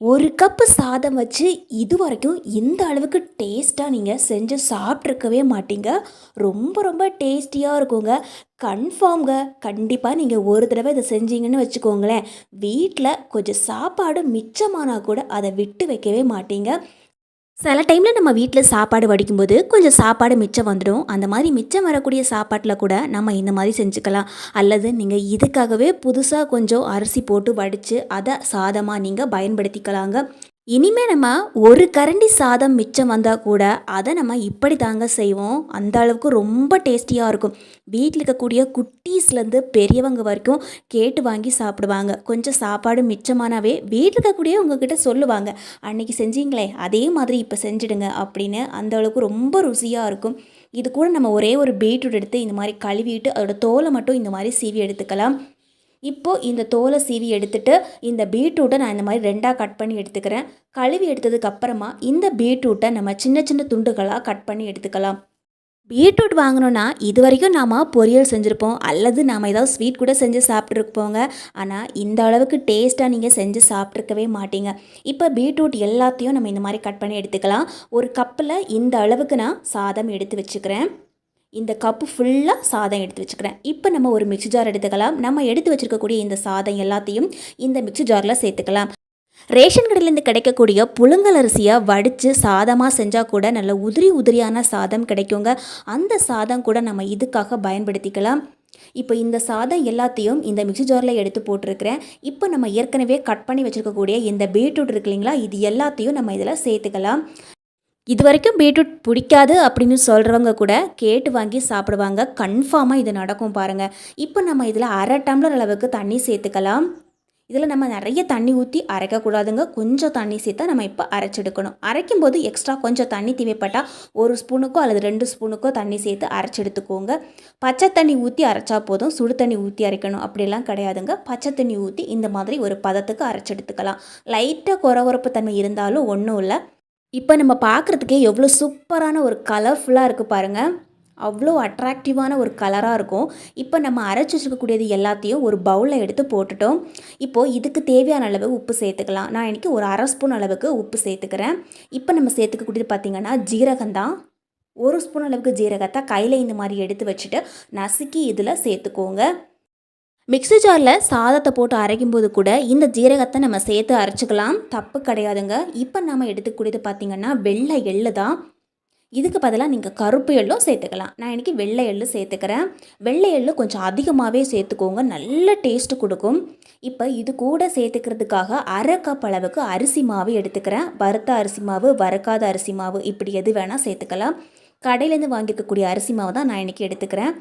ஒரு கப்பு சாதம் வச்சு இது வரைக்கும் இந்த அளவுக்கு டேஸ்ட்டாக நீங்கள் செஞ்சு சாப்பிட்ருக்கவே மாட்டீங்க. ரொம்ப ரொம்ப டேஸ்டியாக இருக்குங்க. கன்ஃபார்ம்ங்க கண்டிப்பாக நீங்கள் ஒரு தடவை இதை செஞ்சீங்கன்னு வச்சுக்கோங்களேன். வீட்டில் கொஞ்சம் சாப்பாடு மிச்சமானால் கூட அதை விட்டு வைக்கவே மாட்டீங்க. சில டைமில் நம்ம வீட்டில் சாப்பாடு வடிக்கும்போது கொஞ்சம் சாப்பாடு மிச்சம் வந்துடும். அந்த மாதிரி மிச்சம் வரக்கூடிய சாப்பாட்டில் கூட நம்ம இந்த மாதிரி செஞ்சுக்கலாம். அல்லது நீங்கள் இதுக்காகவே புதுசாக கொஞ்சம் அரிசி போட்டு வடித்து அதை சாதமாக நீங்கள் பயன்படுத்திக்கலாங்க. இனிமே நம்ம ஒரு கரண்டி சாதம் மிச்சம் வந்தால் கூட அதை நம்ம இப்படி தாங்க செய்வோம். அந்த அளவுக்கு ரொம்ப டேஸ்டியாக இருக்கும். வீட்டில் இருக்கக்கூடிய குட்டீஸ்லேருந்து பெரியவங்க வரைக்கும் கேட்டு வாங்கி சாப்பிடுவாங்க. கொஞ்சம் சாப்பாடு மிச்சமானாவே வீட்டில் இருக்கக்கூடிய உங்ககிட்ட சொல்லுவாங்க. அன்னைக்கு செஞ்சீங்களே அதே மாதிரி இப்போ செஞ்சிடுங்க அப்படின்னு அந்த அளவுக்கு ரொம்ப ருசியாக இருக்கும். இது கூட நம்ம ஒரே ஒரு பீட்ரூட் எடுத்து இந்த மாதிரி கழுவிட்டு அதோட தோலை மட்டும் இந்த மாதிரி சீவி எடுத்துக்கலாம். இப்போது இந்த தோலை சீவி எடுத்துகிட்டு இந்த பீட்ரூட்டை நான் இந்த மாதிரி ரெண்டாக கட் பண்ணி எடுத்துக்கிறேன். கழுவி எடுத்ததுக்கப்புறமா இந்த பீட்ரூட்டை நம்ம சின்ன சின்ன துண்டுகளாக கட் பண்ணி எடுத்துக்கலாம். பீட்ரூட் வாங்கினோன்னா இது வரைக்கும் நாம் பொரியல் செஞ்சுருப்போம். அல்லது நாம் ஏதாவது ஸ்வீட் கூட செஞ்சு சாப்பிட்ருப்போங்க ஆனால் இந்த அளவுக்கு டேஸ்ட்டாக நீங்கள் செஞ்சு சாப்பிட்ருக்கவே மாட்டீங்க. இப்போ பீட்ரூட் எல்லாத்தையும் நம்ம இந்த மாதிரி கட் பண்ணி எடுத்துக்கலாம். ஒரு கப்பில் இந்த அளவுக்கு நான் சாதம் எடுத்து வச்சுக்கிறேன். இந்த கப்பு ஃபுல்லாக சாதம் எடுத்து வச்சுக்கிறேன். இப்போ நம்ம ஒரு மிக்ஸி ஜார் எடுத்துக்கலாம். நம்ம எடுத்து வச்சுருக்கக்கூடிய இந்த சாதம் எல்லாத்தையும் இந்த மிக்ஸி ஜாரில் சேர்த்துக்கலாம். ரேஷன் கடையிலேருந்து கிடைக்கக்கூடிய புழுங்கல் அரிசியை வடித்து சாதமாக செஞ்சால் கூட நல்ல உதிரி உதிரியான சாதம் கிடைக்குங்க. அந்த சாதம் கூட நம்ம இதுக்காக பயன்படுத்திக்கலாம். இப்போ இந்த சாதம் எல்லாத்தையும் இந்த மிக்ஸி ஜாரில் எடுத்து போட்டிருக்கிறேன். இப்போ நம்ம ஏற்கனவே கட் பண்ணி வச்சுருக்கக்கூடிய இந்த பீட்ரூட் இருக்கு இல்லைங்களா? இது எல்லாத்தையும் நம்ம இதில் சேர்த்துக்கலாம். இது வரைக்கும் பீட்ரூட் பிடிக்காது அப்படின்னு சொல்கிறவங்க கூட கேட்டு வாங்கி சாப்பிடுவாங்க. கன்ஃபார்மாக இது நடக்கும் பாருங்கள் இப்போ நம்ம இதில் அரை டம்ளர் அளவுக்கு தண்ணி சேர்த்துக்கலாம். இதில் நம்ம நிறைய தண்ணி ஊற்றி அரைக்கக்கூடாதுங்க. கொஞ்சம் தண்ணி சேர்த்தா நம்ம இப்போ அரைச்செடுக்கணும். அரைக்கும் போது எக்ஸ்ட்ரா கொஞ்சம் தண்ணி தேவைப்பட்டால் ஒரு ஸ்பூனுக்கோ அல்லது ரெண்டு ஸ்பூனுக்கோ தண்ணி சேர்த்து அரைச்செடுத்துக்கோங்க. பச்சை தண்ணி ஊற்றி அரைச்சா போதும். சுடு தண்ணி ஊற்றி அரைக்கணும். அப்படிலாம் கிடையாதுங்க. பச்சை தண்ணி ஊற்றி இந்த மாதிரி ஒரு பதத்துக்கு அரைச்செடுத்துக்கலாம். லைட்டாக குறவரப்பு தன்மை இருந்தாலும் ஒன்றும் இல்லை. இப்போ நம்ம பார்க்குறதுக்கே எவ்வளோ சூப்பரான ஒரு கலர்ஃபுல்லாக இருக்குது பாருங்கள் அவ்வளோ அட்ராக்டிவான ஒரு கலராக இருக்கும். இப்போ நம்ம அரைச்சி வச்சுக்கக்கூடியது எல்லாத்தையும் ஒரு பவுலில் எடுத்து போட்டுட்டோம். இப்போது இதுக்கு தேவையான அளவு உப்பு சேர்த்துக்கலாம். நான் இன்றைக்கி ஒரு அரை ஸ்பூன் அளவுக்கு உப்பு சேர்த்துக்கிறேன். இப்போ நம்ம சேர்த்துக்கக்கூடியது பார்த்திங்கன்னா ஜீரகம் தான். ஒரு ஸ்பூன் அளவுக்கு ஜீரகத்தை கையில் இந்த மாதிரி எடுத்து வச்சுட்டு நசுக்கி இதில் சேர்த்துக்கோங்க. மிக்ஸி ஜாரில் சாதத்தை போட்டு அரைக்கும் போது கூட இந்த ஜீரகத்தை நம்ம சேர்த்து அரைச்சிக்கலாம். தப்பு கிடையாதுங்க. இப்போ நம்ம எடுத்துக்கூடியது பார்த்திங்கன்னா வெள்ளை எள்ளு தான். இதுக்கு பதிலாக நீங்கள் கருப்பு எள்ளும் சேர்த்துக்கலாம். நான் இன்றைக்கி வெள்ளை எள்ளு சேர்த்துக்கிறேன். வெள்ளை எள்ளு கொஞ்சம் அதிகமாகவே சேர்த்துக்கோங்க. நல்ல டேஸ்ட்டு கொடுக்கும். இப்போ இது கூட சேர்த்துக்கிறதுக்காக அரை கப் அளவுக்கு அரிசி மாவு எடுத்துக்கிறேன். வறுத்த அரிசி மாவு வறுக்காத அரிசி மாவு இப்படி எது வேணால் சேர்த்துக்கலாம். கடையிலேருந்து வாங்கியிருக்கக்கூடிய அரிசி மாவு தான் நான் இன்றைக்கி எடுத்துக்கிறேன்.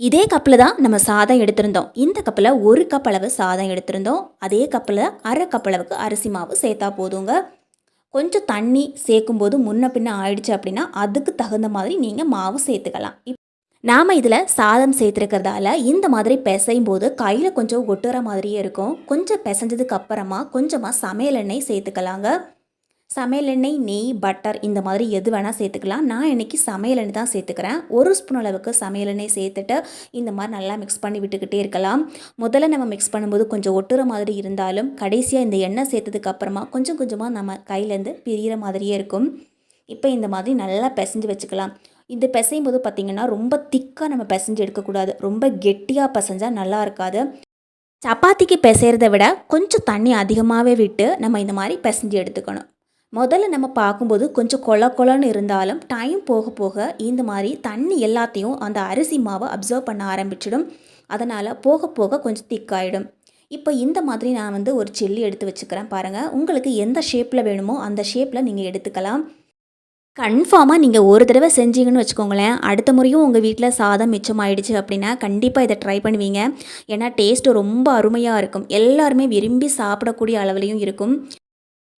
இதே கப்பில் தான் நம்ம சாதம் எடுத்திருந்தோம். இந்த கப்பில் ஒரு கப் அளவு சாதம் எடுத்திருந்தோம். அதே கப்பில் அரை கப் அளவுக்கு அரிசி மாவு சேர்த்தா போதுங்க. கொஞ்சம் தண்ணி சேர்க்கும்போது முன்ன பின்ன ஆயிடுச்சு அப்படின்னா அதுக்கு தகுந்த மாதிரி நீங்கள் மாவு சேர்த்துக்கலாம். இப் நாம் இதில் சாதம் சேர்த்துருக்கிறதால இந்த மாதிரி பிசையும் போது கையில் கொஞ்சம் ஒட்டுற மாதிரியே இருக்கும். கொஞ்சம் பிசைஞ்சதுக்கு அப்புறமா கொஞ்சமாக சமையல் எண்ணெய் சேர்த்துக்கலாங்க. சமையல் எண்ணெய் நெய் பட்டர் இந்த மாதிரி எது வேணால் சேர்த்துக்கலாம். நான் இன்றைக்கி சமையல் எண்ணெய் தான் சேர்த்துக்கிறேன். ஒரு ஸ்பூன் அளவுக்கு சமையல் எண்ணெய் சேர்த்துட்டு இந்த மாதிரி நல்லா மிக்ஸ் பண்ணி விட்டுக்கிட்டே இருக்கலாம். முதல்ல நம்ம மிக்ஸ் பண்ணும்போது கொஞ்சம் ஒட்டுற மாதிரி இருந்தாலும் கடைசியாக இந்த எண்ணெய் சேர்த்ததுக்கு அப்புறமா கொஞ்சம் கொஞ்சமாக நம்ம கையிலேருந்து பிரிகிற மாதிரியே இருக்கும். இப்போ இந்த மாதிரி நல்லா பிசைஞ்சு வச்சுக்கலாம். இந்த பிசையும் போது பார்த்திங்கன்னா ரொம்ப திக்காக நம்ம பிசைஞ்சு எடுக்கக்கூடாது ரொம்ப கெட்டியாக பிசைஞ்சால் நல்லா இருக்காது. சப்பாத்திக்கு பிசைகிறத விட கொஞ்சம் தண்ணி அதிகமாகவே விட்டு நம்ம இந்த மாதிரி பிசைஞ்சு எடுத்துக்கணும். முதல்ல நம்ம பார்க்கும்போது கொஞ்சம் கொல கொலன்னு இருந்தாலும் டைம் போக போக இந்த மாதிரி தண்ணி எல்லாத்தையும் அந்த அரிசி மாவை அப்சர்வ் பண்ண ஆரம்பிச்சிடும். அதனால் போக போக கொஞ்சம் திக்காயிடும் இப்போ இந்த மாதிரி நான் வந்து ஒரு செல்லி எடுத்து வச்சுக்கிறேன் பாருங்கள் உங்களுக்கு எந்த ஷேப்பில் வேணுமோ அந்த ஷேப்பில் நீங்கள் எடுத்துக்கலாம். கன்ஃபார்மாக நீங்கள் ஒரு தடவை செஞ்சீங்கன்னு வச்சுக்கோங்களேன். அடுத்த முறையும் உங்கள் வீட்டில் சாதம் மிச்சமாயிடுச்சு அப்படின்னா கண்டிப்பாக இதை ட்ரை பண்ணுவீங்க. ஏன்னா டேஸ்ட்டு ரொம்ப அருமையாக இருக்கும். எல்லாருமே விரும்பி சாப்பிடக்கூடிய அளவுலையும் இருக்கும்.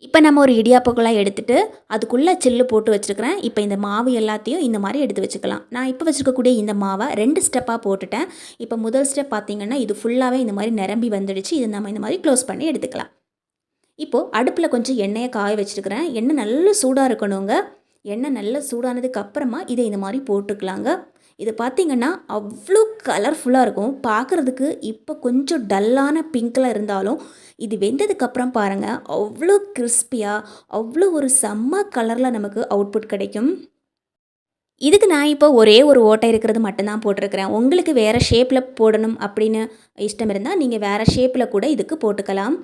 இப்போ நம்ம ஒரு இடியாப்பக்கெல்லாம் எடுத்துகிட்டு அதுக்குள்ளே சில்லு போட்டு வச்சுருக்கிறேன். இப்போ இந்த மாவு எல்லாத்தையும் இந்த மாதிரி எடுத்து வச்சுக்கலாம். நான் இப்போ வச்சுருக்கக்கூடிய இந்த மாவை ரெண்டு ஸ்டெப்பாக போட்டுட்டேன். இப்போ முதல் ஸ்டெப் பார்த்திங்கன்னா இது ஃபுல்லாகவே இந்த மாதிரி நிரம்பி வந்துடுச்சு. இதை நம்ம இந்த மாதிரி க்ளோஸ் பண்ணி எடுத்துக்கலாம். இப்போது அடுப்பில் கொஞ்சம் எண்ணெயை காய வச்சுருக்கிறேன். எண்ணெய் நல்ல சூடாக இருக்கணுங்க. எண்ணெய் நல்ல சூடானதுக்கு அப்புறமா இதை இந்த மாதிரி போட்டுக்கலாங்க. இது பார்த்திங்கன்னா அவ்வளோ கலர்ஃபுல்லாக இருக்கும். பார்க்குறதுக்கு இப்போ கொஞ்சம் டல்லான பிங்க்கில் இருந்தாலும் இது வெந்ததுக்கப்புறம் பாருங்கள் அவ்வளோ கிறிஸ்பியாக அவ்வளோ ஒரு செம்ம கலரில் நமக்கு அவுட்புட் கிடைக்கும். இதுக்கு நான் இப்போ ஒரே ஒரு ஓட்டை இருக்கிறது மட்டும்தான் போட்டிருக்கிறேன். உங்களுக்கு வேறு ஷேப்பில் போடணும் அப்படின்னு இஷ்டம் இருந்தால் நீங்கள் வேறு ஷேப்பில் கூட இதுக்கு போட்டுக்கலாம்.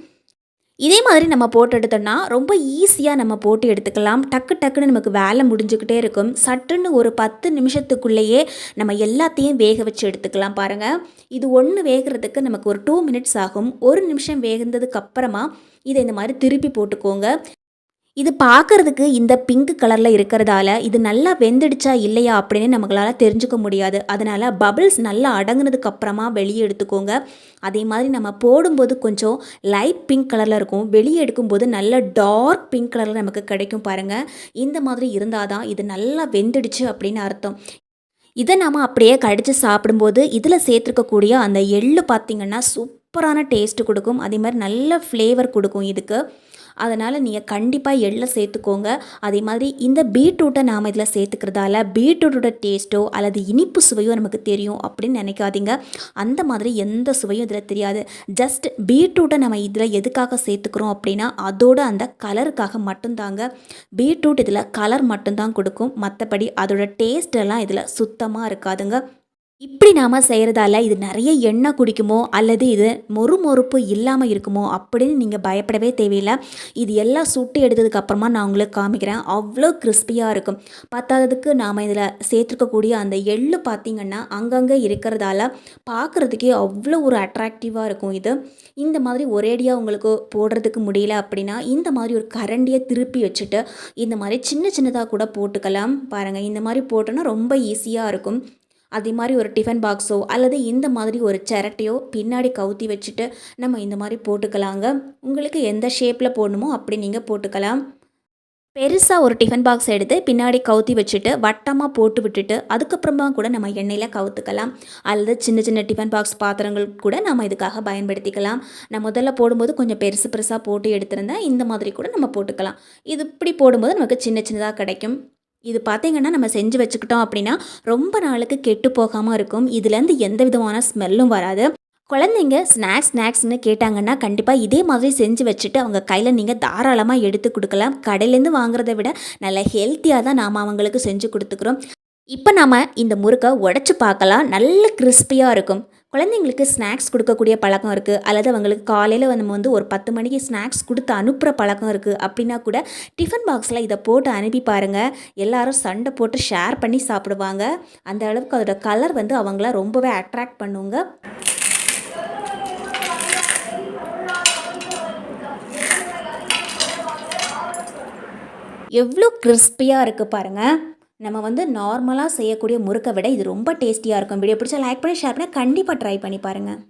இதே மாதிரி நம்ம போட்டு எடுத்தோம்னா ரொம்ப ஈஸியாக நம்ம போட்டு எடுத்துக்கலாம். டக்கு டக்குன்னு நமக்கு வேலை முடிஞ்சுக்கிட்டே இருக்கும். சட்டுன்னு ஒரு பத்து நிமிஷத்துக்குள்ளேயே நம்ம எல்லாத்தையும் வேக வச்சு எடுத்துக்கலாம் பாருங்கள் இது ஒன்று வேகிறதுக்கு நமக்கு ஒரு டூ மினிட்ஸ் ஆகும். ஒரு நிமிஷம் வேகிறதுக்கு அப்புறமா இதை இந்த மாதிரி திருப்பி போட்டுக்கோங்க. இது பார்க்கறதுக்கு இந்த பிங்க் கலரில் இருக்கிறதால இது நல்லா வெந்துடுச்சா இல்லையா அப்படின்னு நம்மளால் தெரிஞ்சுக்க முடியாது. அதனால் பபிள்ஸ் நல்லா அடங்கினதுக்கு அப்புறமா வெளியே எடுத்துக்கோங்க. அதே மாதிரி நம்ம போடும்போது கொஞ்சம் லைட் பிங்க் கலரில் இருக்கும். வெளியே எடுக்கும்போது நல்ல டார்க் பிங்க் கலரில் நமக்கு கிடைக்கும் பாருங்கள் இந்த மாதிரி இருந்தால் தான் இது நல்லா வெந்துடுச்சு அப்படின்னு அர்த்தம். இதை நாம் அப்படியே கடித்து சாப்பிடும்போது இதில் சேர்த்துருக்கக்கூடிய அந்த எள்ளு பார்த்திங்கன்னா சூப்பரான டேஸ்ட்டு கொடுக்கும். அதே மாதிரி நல்ல ஃப்ளேவர் கொடுக்கும் இதுக்கு. அதனால் நீங்கள் கண்டிப்பாக எள்ளை சேர்த்துக்கோங்க. அதே மாதிரி இந்த பீட்ரூட்டை நாம் இதில் சேர்த்துக்கிறதால பீட்ரூட்டோட டேஸ்ட்டோ அல்லது இனிப்பு சுவையோ நமக்கு தெரியும் அப்படின்னு நினைக்காதீங்க. அந்த மாதிரி எந்த சுவையும் இதில் தெரியாது. ஜஸ்ட் பீட்ரூட்டை நம்ம இதில் எதுக்காக சேர்த்துக்கிறோம் அப்படின்னா அதோட அந்த கலருக்காக மட்டும்தாங்க. பீட்ரூட் இதில் கலர் மட்டும்தான் கொடுக்கும். மற்றபடி அதோட டேஸ்ட் எல்லாம் இதில் சுத்தமாக இருக்காதுங்க. இப்படி நாம் செய்கிறதால இது நிறைய எண்ணெய் குடிக்குமோ அல்லது இது மொறு மொறுப்பு இல்லாமல் இருக்குமோ அப்படின்னு நீங்கள் பயப்படவே தேவையில்லை. இது எல்லாம் சுட்டு எடுத்ததுக்கப்புறமா நான் உங்களுக்கு காமிக்கிறேன். அவ்வளோ கிறிஸ்பியாக இருக்கும். பத்தாததுக்கு நாம் இதில் சேர்த்துருக்கக்கூடிய அந்த எள்ளு பார்த்திங்கன்னா அங்கங்கே இருக்கிறதால பார்க்குறதுக்கே அவ்வளோ ஒரு அட்ராக்டிவாக இருக்கும் இது. இந்த மாதிரி ஒரேடியாக உங்களுக்கு போடுறதுக்கு முடியல அப்படின்னா இந்த மாதிரி ஒரு கரண்டியை திருப்பி வச்சுட்டு இந்த மாதிரி சின்ன சின்னதாக கூட போட்டுக்கலாம். பாருங்கள் இந்த மாதிரி போட்டோன்னா ரொம்ப ஈஸியாக இருக்கும். அதே மாதிரி ஒரு டிஃபன் பாக்ஸோ அல்லது இந்த மாதிரி ஒரு சிரட்டையோ பின்னாடி கவுத்தி வச்சுட்டு நம்ம இந்த மாதிரி போட்டுக்கலாங்க. உங்களுக்கு எந்த ஷேப்பில் போடணுமோ அப்படி நீங்கள் போட்டுக்கலாம். பெருசாக ஒரு டிஃபன் பாக்ஸ் எடுத்து பின்னாடி கவுத்தி வச்சுட்டு வட்டமாக போட்டு விட்டுட்டு அதுக்கப்புறமா கூட நம்ம எண்ணெயில் கவுத்துக்கலாம். அல்லது சின்ன சின்ன டிஃபன் பாக்ஸ் பாத்திரங்கள் கூட நம்ம இதுக்காக பயன்படுத்திக்கலாம். நான் முதல்ல போடும்போது கொஞ்சம் பெருசு பெருசாக போட்டு எடுத்திருந்தேன். இந்த மாதிரி கூட நம்ம போட்டுக்கலாம். இது இப்படி போடும்போது நமக்கு சின்ன சின்னதாக கிடைக்கும். இது பார்த்திங்கன்னா நம்ம செஞ்சு வச்சுக்கிட்டோம் அப்படின்னா ரொம்ப நாளுக்கு கெட்டு போகாமல் இருக்கும். இதுலேருந்து எந்த விதமான ஸ்மெல்லும் வராது. குழந்தைங்க ஸ்நாக்ஸ் ஸ்நாக்ஸ்னு கேட்டாங்கன்னா கண்டிப்பாக இதே மாதிரி செஞ்சு வச்சுட்டு அவங்க கையில் நீங்கள் தாராளமாக எடுத்து கொடுக்கலாம். கடையிலேருந்து வாங்குறத விட நல்ல ஹெல்த்தியாக தான் நாம் அவங்களுக்கு செஞ்சு கொடுத்துக்குறோம். இப்போ நாம் இந்த முறுக்கை உடச்சி பார்க்கலாம். நல்ல கிறிஸ்பியாக இருக்கும். குழந்தைங்களுக்கு ஸ்நாக்ஸ் கொடுக்கக்கூடிய பழக்கம் இருக்குது அல்லது அவங்களுக்கு காலையில் நம்ம வந்து ஒரு பத்து மணிக்கு ஸ்நாக்ஸ் கொடுத்து அனுப்புகிற பழக்கம் இருக்குது அப்படின்னா கூட டிஃபன் பாக்ஸில் இதை போட்டு அனுப்பி பாருங்கள் எல்லாரும் சண்டை போட்டு ஷேர் பண்ணி சாப்பிடுவாங்க. அந்த அளவுக்கு அதோட கலர் வந்து அவங்கள ரொம்பவே அட்ராக்ட் பண்ணுங்க. எவ்வளோ கிறிஸ்பியாக இருக்குது பாருங்கள் நம்ம வந்து நார்மலாக செய்யக்கூடிய முறுக்கை விட இது ரொம்ப டேஸ்டியாக இருக்கும். வீடியோ பிடிச்சா லைக் பண்ணி ஷேர் பண்ணி கண்டிப்பாக ட்ரை பண்ணி பாருங்கள்